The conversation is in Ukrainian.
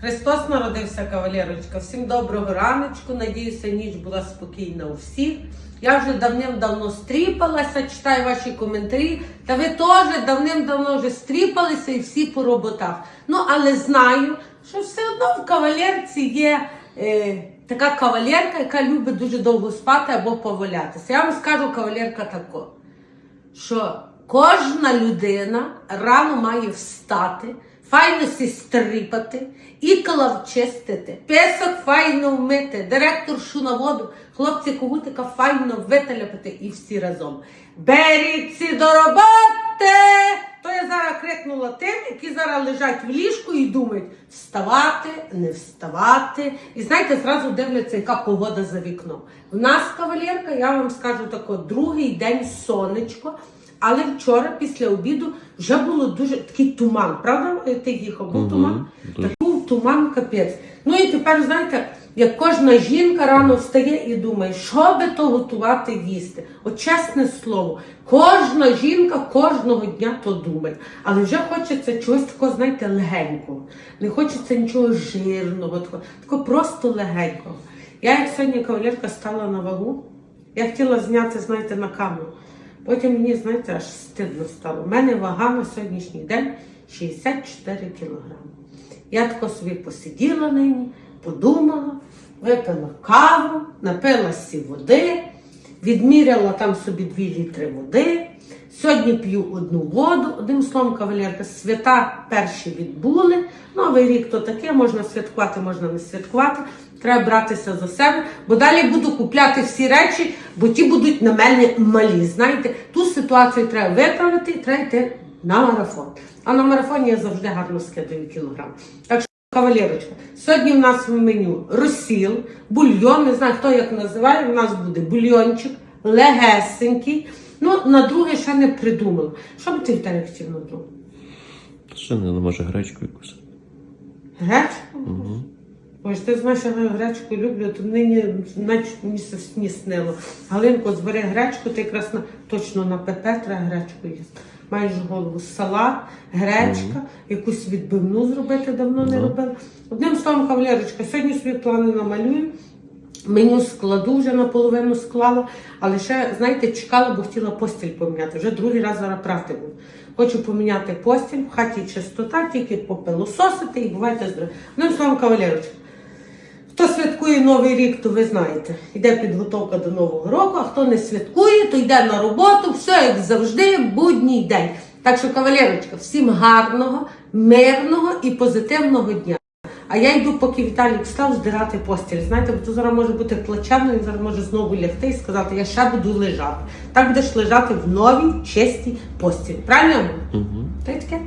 Христос народився, кавалерочка. Всім доброго раночку. Надіюся, ніч була спокійна у всіх. Я вже давним-давно стріпалася, читаю ваші коментарі. Та ви теж давним-давно вже стріпалися і всі по роботах. Ну, але знаю, що все одно в кавалерці є е, така кавалерка, яка любить дуже довго спати або повалятися. Я вам скажу, кавалерка тако що кожна людина рано має встати, файно сі стріпати, ікла вчистити, песок файно вмити, директоршу на воду, хлопці когутика файно виталяпати і всі разом. Беріться до роботи! То я зараз крикнула тим, які зараз лежать в ліжку і думають, вставати, не вставати. І знаєте, зразу дивляться, яка погода за вікном. В нас кавалерка, я вам скажу тако, другий день сонечко. Але вчора після обіду вже було дуже такий туман. Правда, ти їхав? Був туман? Так був туман капець. Ну і тепер, знаєте, як кожна жінка рано встає і думає, що би то готувати їсти. От чесне слово, кожна жінка кожного дня то думає. Але вже хочеться чогось такого, знаєте, легенького. Не хочеться нічого жирного, такого, такого просто легенького. Я як сьогодні кавалерка стала на вагу, я хотіла зняти, знаєте, на камеру. Потім мені, знаєте, аж стидно стало. У мене вага на сьогоднішній день 64 кілограми. Я тако собі посиділа нині, подумала, випила каву, напилася води, відміряла там собі 2 літри води. Сьогодні п'ю одну воду. Одним словом, кавалерка, свята перші відбули. Новий рік то таке, можна святкувати, можна не святкувати. Треба братися за себе, бо далі буду купляти всі речі, бо ті будуть на мене малі. Знаєте, ту ситуацію треба виправити, треба йти на марафон. А на марафоні я завжди гарно скидаю кілограм. Так що, кавалерочка, сьогодні в нас в меню розсіл, бульйон, не знаю хто як називає. У нас буде бульйончик, легесенький. Ну, на друге ще не придумала. Що би ти Віталій хотів на друге? Що не ну, може гречку якусь? Гречку? Ось ти знаєш, я гречку люблю, то нині наче мені снило. Галинко, збери гречку, ти якраз на, точно на ПП треба гречку їсти. Маєш голову салат, гречка, якусь відбивну зробити давно не робила. Одним словом, кавалерочка, сьогодні собі плани намалюю. Меню складу вже наполовину склала, але ще, знаєте, чекала, бо хотіла постіль поміняти. Вже другий раз зараз правди буду. Хочу поміняти постіль, в хаті чистота, тільки попилососити і бувайте здорові. Одним словом, кавалерочка. Хто святкує Новий рік, то ви знаєте, йде підготовка до Нового року, а хто не святкує, то йде на роботу, все як завжди, будній день. Так що, кавалерочка, всім гарного, мирного і позитивного дня. А я йду, поки Віталік встав, здирати постіль. Знаєте, бо то зараз може бути плачевно, він зараз може знову лягти і сказати, я ще буду лежати. Так будеш лежати в новій, чистій постілі. Правильно? Угу. Та й таке.